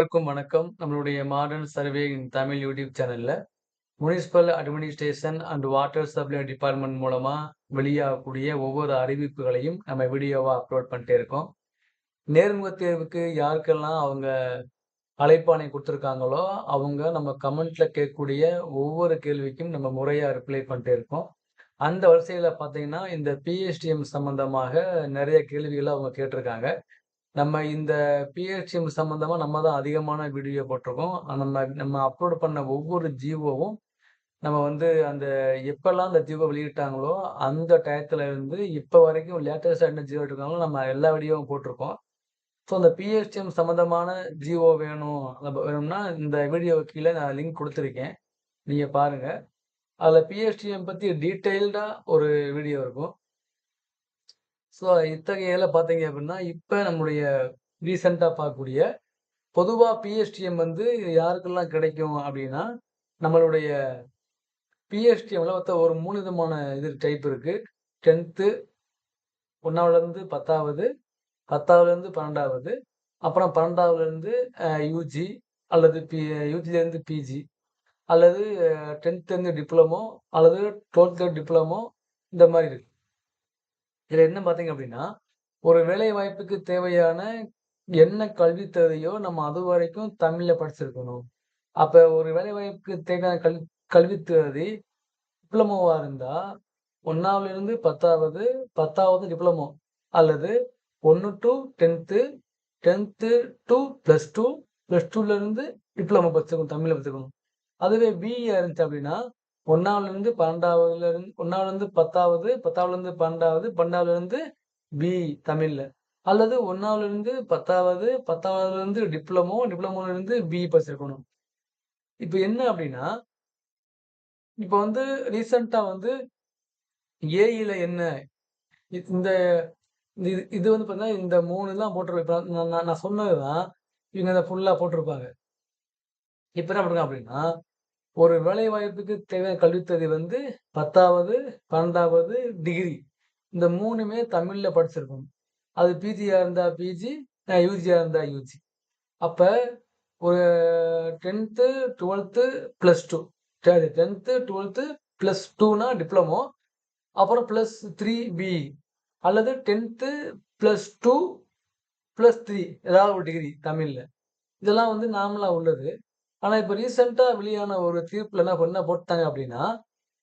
அனைவருக்கும் வணக்கம். நம்மளுடைய modern survey in Tamil YouTube சேனல்ல, municipal administration and water supply department மூலமா வெளியாகக்கூடிய ஒவ்வொரு அறிவிப்புகளையும் நம்ம வீடியோவா அப்லோட் பண்ணிட்டே இருக்கோம். நேர்முக தேர்வுக்கு யாருக்கெல்லாம் அவங்க அழைப்பாணை கொடுத்துருக்காங்களோ அவங்க நம்ம கமெண்ட்ல கேட்கக்கூடிய ஒவ்வொரு கேள்விக்கும் நம்ம முறையா ரிப்ளை பண்ணிட்டே இருக்கோம். அந்த வரிசையில பார்த்தீங்கன்னா, இந்த பிஹெச்டிஎம் சம்பந்தமாக நிறைய கேள்விகளை அவங்க கேட்டிருக்காங்க. நம்ம இந்த பிஹெச்எம் சம்பந்தமா நம்ம தான் அதிகமான வீடியோ போட்டிருக்கோம். நம்ம நம்ம அப்லோட் பண்ண ஒவ்வொரு ஜீவோவும் நம்ம வந்து அந்த எப்பெல்லாம் அந்த ஜீவோ வெளியிட்டாங்களோ, அந்த டயத்துல இருந்து இப்போ வரைக்கும் லேட்டஸ்டாக என்ன ஜீவோ இருக்காங்களோ நம்ம எல்லா வீடியோவும் போட்டிருக்கோம். ஸோ, அந்த பிஹெச்எம் சம்மந்தமான ஜீவோ வேணும் வேணும்னா, இந்த வீடியோ கீழே நான் லிங்க் கொடுத்துருக்கேன் நீங்கள் பாருங்க. அதில் பிஹெச்டிஎம் பற்றி டீட்டெயில்டாக ஒரு வீடியோ இருக்கும். ஸோ, இத்தகையில பார்த்தீங்க அப்படின்னா இப்போ நம்முடைய ரீசெண்டாக பார்க்கக்கூடிய பொதுவாக பிஎஸ்டிஎம் வந்து யாருக்கெல்லாம் கிடைக்கும் அப்படின்னா நம்மளுடைய பிஎஸ்டிஎம்ல மொத்த ஒரு மூணு விதமான இது டைப் இருக்கு. 10த் 1வதுலருந்து 10வது, 10வதுலருந்து 12வது, அப்புறம் பன்னெண்டாவதுலேருந்து யூஜி அல்லது பி யூஜிலேருந்து பிஜி அல்லது 10த்லேருந்து டிப்ளமோ அல்லது 12த் டிப்ளமோ இந்த மாதிரி இருக்கு. இதில் என்ன பார்த்தீங்க அப்படின்னா ஒரு வேலைவாய்ப்புக்கு தேவையான என்ன கல்வி தேவையோ நம்ம அது வரைக்கும் தமிழில் படிச்சிருக்கணும். அப்போ ஒரு வேலைவாய்ப்புக்கு தேவையான கல் கல்வி தேதி டிப்ளமோவாக இருந்தால் ஒன்றாவதுலேருந்து பத்தாவது பத்தாவது டிப்ளமோ அல்லது ஒன்று to tenth tenth two plus two plus டூலேருந்து டிப்ளமோ படிச்சிருக்கணும். தமிழில் படிச்சிருக்கணும். அதுவே பிஇ இருந்துச்சு அப்படின்னா 1வதுலருந்து 12வதுலருந்து 1வதுலருந்து 10வது, 10வதுலருந்து 12வது, 12வதுலருந்து பிஇ தமிழ்ல. அல்லது 1வதுலருந்து 10வது, 10வதுலருந்து டிப்ளமோ, டிப்ளமோலருந்து பிஇ படிச்சிருக்கணும். இப்போ என்ன அப்படின்னா இப்போ வந்து ரீசண்டாக வந்து ஏஇல என்ன இ இந்த இது இது வந்து பார்த்தீங்கன்னா, இந்த மூணு தான் போட்டிருப்பேன் நான் நான் நான் சொன்னது தான் இவங்க அதை ஃபுல்லாக போட்டிருப்பாங்க. இப்போ என்ன பண்ணுறாங்க அப்படின்னா ஒரு வேலைவாய்ப்புக்கு தேவையான கல்வி வந்து 10வது, 12வது டிகிரி. இந்த மூணுமே தமிழில் படிச்சிருக்கணும். அது பிஜியாக இருந்தால் பிஜி, யூஜியாக இருந்தால் யூஜி அப்போ ஒரு 10த், 12த் ப்ளஸ் டூ சரி 10த், 12த் ப்ளஸ் டூனா டிப்ளமோ. அப்புறம் ப்ளஸ் த்ரீ பிஇ அல்லது 10த் ப்ளஸ் டூ ப்ளஸ் த்ரீ ஏதாவது ஒரு டிகிரி தமிழில் இதெல்லாம் வந்து நார்மலாக உள்ளது. ஆனால் இப்போ ரீசெண்டாக வெளியான ஒரு தீர்ப்பில் என்ன என்ன போட்டாங்க அப்படின்னா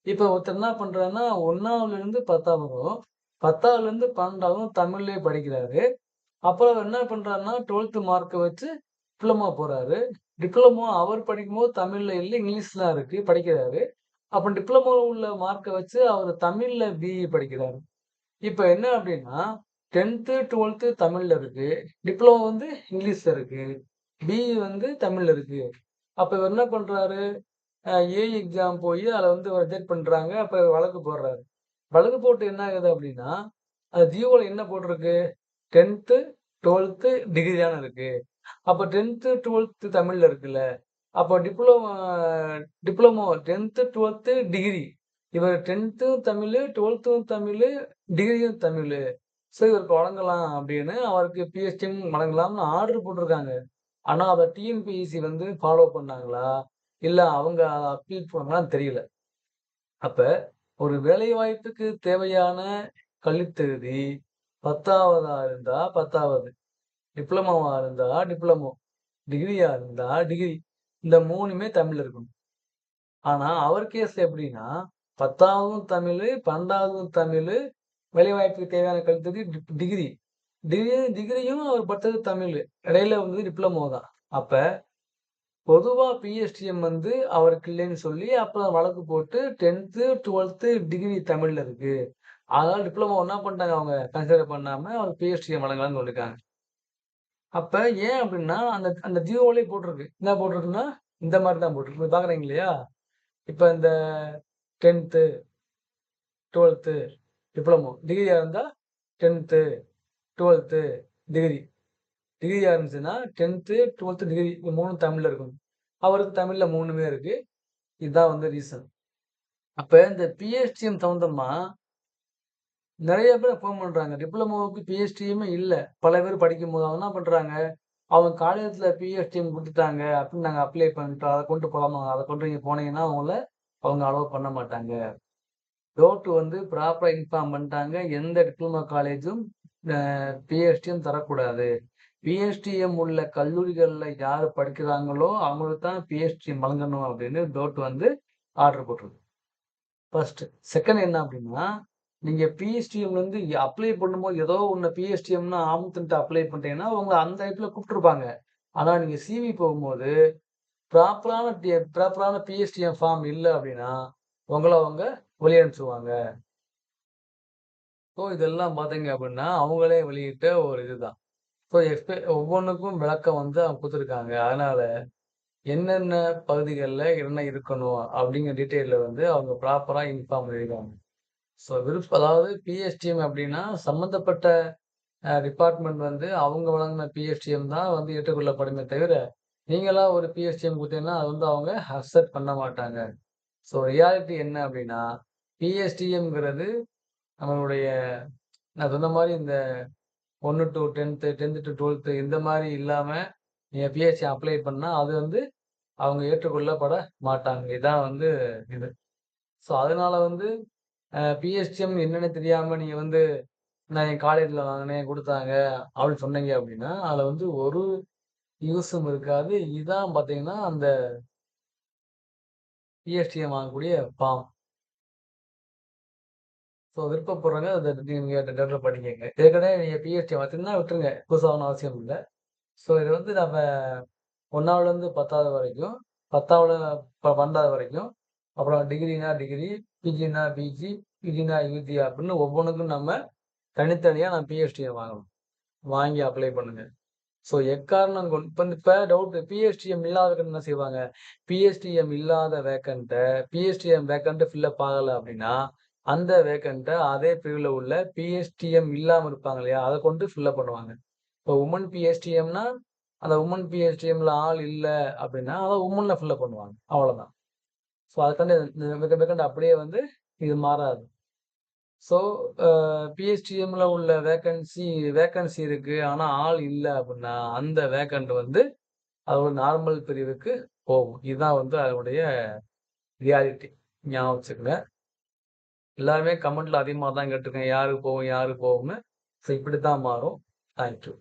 இப்போ ஒருத்தர் என்ன பண்ணுறாருன்னா ஒன்றாவதுலேருந்து பத்தாவதும் பத்தாவதுலேருந்து பன்னெண்டாவதும் தமிழ்லேயே படிக்கிறாரு. அப்புறம் என்ன பண்ணுறாருன்னா டுவெல்த்து மார்க்கை வச்சு டிப்ளமோ போகிறாரு டிப்ளமோ அவர் படிக்கும்போது தமிழில் இல்லை இங்கிலீஷ்லாம் இருக்குது படிக்கிறாரு. அப்போ டிப்ளமோ உள்ள மார்க்கை வச்சு அவர் தமிழில் பிஇ படிக்கிறாரு. இப்போ என்ன அப்படின்னா டென்த்து டுவெல்த்து தமிழில் இருக்குது டிப்ளமோ வந்து இங்கிலீஷில் இருக்குது பிஇ வந்து தமிழில் இருக்குது அப்ப இவர் என்ன பண்றாரு, அ எக்ஸாம் போய் அதில் வந்து ரிஜெக்ட் பண்றாங்க. அப்ப வழக்கு போடுறாரு. வழக்கு போட்டு என்ன ஆகுது அப்படின்னா அது ஜிஓல என்ன போட்டிருக்கு 10த், 12த் டிகிரி தானே இருக்கு. அப்ப 10த், 12த் தமிழ்ல இருக்குல்ல. அப்ப டிப்ளமோ டிப்ளமோ 10த், 12த் டிகிரி. இவர் டென்த்தும் தமிழ் டுவெல்த்தும் தமிழ் டிகிரியும் தமிழ் ஸோ, இவருக்கு வழங்கலாம் அப்படின்னு அவருக்கு பிஎஸ்டிஎம் வழங்கலாம்னு ஆர்டர் போட்டிருக்காங்க. ஆனால் அதை டிஎன்பிஎஸ்சி வந்து ஃபாலோ பண்ணாங்களா? இல்லை அவங்க அதை அப்பீல் பண்ணாங்களான்னு தெரியல. அப்போ ஒரு வேலைவாய்ப்புக்கு தேவையான கல்வி தகுதி 10வதா இருந்தா 10வது, டிப்ளமோவா டிப்ளமோ, டிகிரியாக இருந்தால் டிகிரி. இந்த மூணுமே தமிழ் இருக்கணும். ஆனால் அவர் கேஸ் எப்படின்னா பத்தாவதும் தமிழ் பன்னெண்டாவதும் தமிழ் வேலைவாய்ப்புக்கு தேவையான கல்வி டிகிரி. டிகிரி டிகிரியும் அவர் படுத்தது தமிழ் இடையில வந்து டிப்ளமோ தான். அப்ப பொதுவாக பிஎஸ்டிஎம் வந்து அவருக்கு இல்லைன்னு சொல்லி, அப்புறம் வழக்கு போட்டு 10த், 12த் டிகிரி தமிழில் இருக்கு. அதனால டிப்ளமோ என்ன பண்ணிட்டாங்க அவங்க கன்சிடர் பண்ணாம அவர் பிஎஸ்டிஎம் வழங்கலாம்னு சொல்லியிருக்காங்க அப்ப ஏன் அப்படின்னா அந்த அந்த ஜிஓலயே போட்டிருக்கு. என்ன போட்டிருக்குன்னா, இந்த மாதிரி தான் போட்டிருக்கு. பாக்குறீங்க பார்க்குறீங்க இல்லையா? இப்ப இந்த 10த், 12த் டிப்ளமோ. டிகிரியா இருந்தா 10த், 12த் டிகிரி. டிகிரி ஆரம்பிச்சுன்னா டென்த்து டுவெல்த்து டிகிரி இது 3ம் தமிழ்ல இருக்கணும். அவருக்கு தமிழில் மூணுமே இருக்குது இதுதான் வந்து ரீசன். அப்போ இந்த பிஹெச்டியும் சம்மந்தமா நிறைய பேர் ஃபோன் பண்ணுறாங்க டிப்ளமோவுக்கு பிஹெச்டியுமே இல்லை பல பேர் படிக்கும்போது அவங்க என்ன பண்ணுறாங்க அவங்க காலேஜில் பிஎஸ்டிஎம் கொடுத்துட்டாங்க அப்படின்னு நாங்கள் அப்ளை பண்ணிட்டோம். அதை கொண்டு போகலாமா அதை கொண்டு நீங்கள் போனீங்கன்னா, அவங்கள அவங்க அலோவ் பண்ண மாட்டாங்க. டோட் வந்து ப்ராப்பராக இன்ஃபார்ம் பண்ணிட்டாங்க. எந்த டிப்ளமோ காலேஜும் பிஎஸ்டிஎம் தரக்கூடாது. பிஎஸ்டிஎம் உள்ள கல்லூரிகளில் யார் படிக்கிறாங்களோ, அவங்களுக்கு தான் பிஎஸ்டிஎம் வழங்கணும் அப்படின்னு டோட் வந்து ஆர்டர் போட்டிருக்கு. ஃபர்ஸ்ட். செகண்ட் என்ன அப்படின்னா, நீங்கள் பிஹெச்டிஎம்லேருந்து அப்ளை பண்ணும்போது ஏதோ ஒன்று பிஎஸ்டிஎம்ன்னு ஆமுத்துன்ட்டு அப்ளை பண்ணிட்டீங்கன்னா, அவங்க அந்த இடத்துல கூப்பிட்டுருப்பாங்க. ஆனால் நீங்கள் சிவி போகும்போது, ப்ராப்பரான ப்ராப்பரான பிஎஸ்டிஎம் ஃபார்ம் இல்லை அப்படின்னா, உங்களை அவங்க வெளிய அனுப்பிச்சுவாங்க ஸோ இதெல்லாம் பார்த்தீங்க அப்படின்னா, அவங்களே வெளியிட்ட ஒரு இதுதான். ஸோ எக்ஸ்பெ ஒவ்வொன்னுக்கும் விளக்கம் வந்து அவங்க கொடுத்துருக்காங்க அதனால என்னென்ன பகுதிகளில் என்ன இருக்கணும் அப்படிங்கிற டீட்டெயிலில் வந்து அவங்க ப்ராப்பராக இன்ஃபார்ம் பண்ணியிருக்காங்க. ஸோ விருப்ப அதாவது பிஎஸ்டிஎம் அப்படின்னா சம்மந்தப்பட்ட டிபார்ட்மெண்ட் வந்து அவங்க வழங்கின பிஎஸ்டிஎம் தான் வந்து ஏற்றுக்கொள்ளப்படுமே தவிர, நீங்களா ஒரு பிஎஸ்டிஎம் கொடுத்தீங்கன்னா அது வந்து அவங்க அக்செப்ட் பண்ண மாட்டாங்க. ஸோ ரியாலிட்டி என்ன அப்படின்னா, பிஎஸ்டிஎம்ங்கிறது நம்மளுடைய நான் சொன்ன மாதிரி இந்த ஒன்று to tenth tenth to twelfth இந்த மாதிரி இல்லாம, நீங்கள் பிஹெச்சி அப்ளை பண்ணா, அது வந்து அவங்க ஏற்றுக்கொள்ளப்பட மாட்டாங்க. இதான் வந்து இது. ஸோ அதனால வந்து அ என்னென்னு என்னன்னு தெரியாம நீங்க வந்து, நான் என் காலேஜ்ல வாங்கினேன் கொடுத்தாங்க அப்படின்னு சொன்னீங்க அப்படின்னா, அதுல வந்து ஒரு யூஸும் இருக்காது. இதான் பார்த்தீங்கன்னா, அந்த பிஎஸ்டிஎம் வாங்கக்கூடிய ஃபார்ம். ஸோ விருப்பப்படுறவங்க அத நீங்க டெர்ல படிக்கங்க. ஏற்கனவே நீங்க பிஹெச்டி வச்சிருந்தா விட்டுருங்க. புதுசாகணும் அவசியம் இல்லை ஸோ இது வந்து நம்ம 1வதுலருந்து 10வது வரைக்கும், 10வது ப 12வது வரைக்கும், அப்புறம் டிகிரினா டிகிரி, பிஜினா பிஜி, பிஜினா யூஜி அப்படின்னு ஒவ்வொன்றுக்கும் நம்ம தனித்தனியாக நம்ம பிஹெச்டியை வாங்கணும். வாங்கி அப்ளை பண்ணுங்க. ஸோ எக்காரணம் கொண்டு இப்போ இப்போ டவுட் பிஎஸ்டிஎம் இல்லாத என்ன செய்வாங்க? பிஎஸ்டிஎம் இல்லாத வேக்கண்ட்டை பிஎஸ்டிஎம் வேக்கண்ட்டை ஃபில்லப் ஆகலை அப்படின்னா, அந்த வேக்கண்ட்டை அதே பிரிவில் உள்ள பிஎஸ்டிஎம் இல்லாமல் இருப்பாங்க இல்லையா? அதை கொண்டு ஃபில்லப் பண்ணுவாங்க. இப்போ உமன் பிஎஸ்டிஎம்னா, அந்த உமன் பிஹெச்டிஎம்ல ஆள் இல்லை அப்படின்னா, அதை உமன்ல ஃபில் பண்ணுவாங்க. அவ்வளோதான். ஸோ அதுக்காண்டி இந்த வேக்கண்ட் அப்படியே வந்து இது மாறாது. ஸோ பிஹெச்டிஎம்ல உள்ள வேக்கன்சி வேக்கன்சி இருக்கு. ஆனால் ஆள் இல்லை அப்படின்னா, அந்த வேக்கண்ட் வந்து அதோட நார்மல் பிரிவுக்கு போகும். இதுதான் வந்து அதனுடைய ரியாலிட்டி. ஞாபகம் வச்சுக்கோங்க எல்லாருமே கமெண்ட்ல அதிகமா தான் கேட்டிருக்கேன் யாருக்கு போகும்? யாருக்கு போகும்னு. ஸோ இப்படித்தான் மாறும். Thank you.